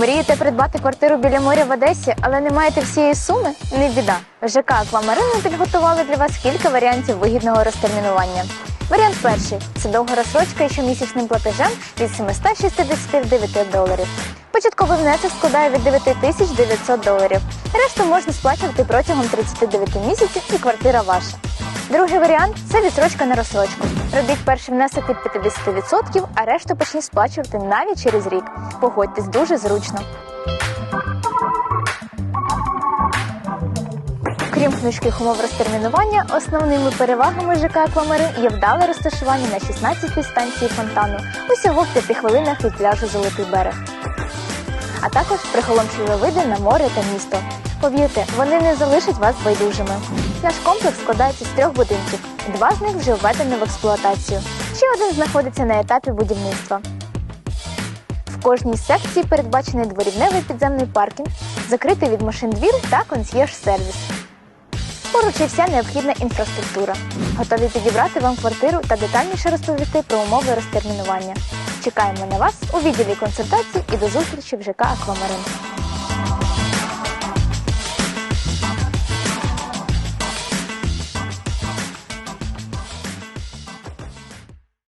Мрієте придбати квартиру біля моря в Одесі, але не маєте всієї суми? Не біда. В ЖК Аквамарин підготували для вас кілька варіантів вигідного розтермінування. Варіант перший це довга розсрочка і щомісячним платежем від 769 доларів. Початковий внесок складає від 9900 доларів. Решту можна сплачувати протягом 39 місяців і квартира ваша. Другий варіант це відсрочка на розсрочку. Робіть перший внесок від 50%, а решту почніть сплачувати навіть через рік. Погодьтесь дуже зручно. Крім книжких умов розтермінування, основними перевагами ЖК Аквамарин є вдале розташування на 16-й станції фонтану, усього в 5 хвилинах від пляжу Золотий берег. А також приголомшливі види на море та місто. Повірте, вони не залишать вас байдужими. Наш комплекс складається з трьох будинків. Два з них вже введені в експлуатацію. Ще один знаходиться на етапі будівництва. В кожній секції передбачений дворівневий підземний паркінг, закритий від машин двір та консьєрж-сервіс. Поруч є вся необхідна інфраструктура. Готові підібрати вам квартиру та детальніше розповісти про умови розтермінування. Чекаємо на вас у відділі консультацій і до зустрічі в ЖК Аквамарин.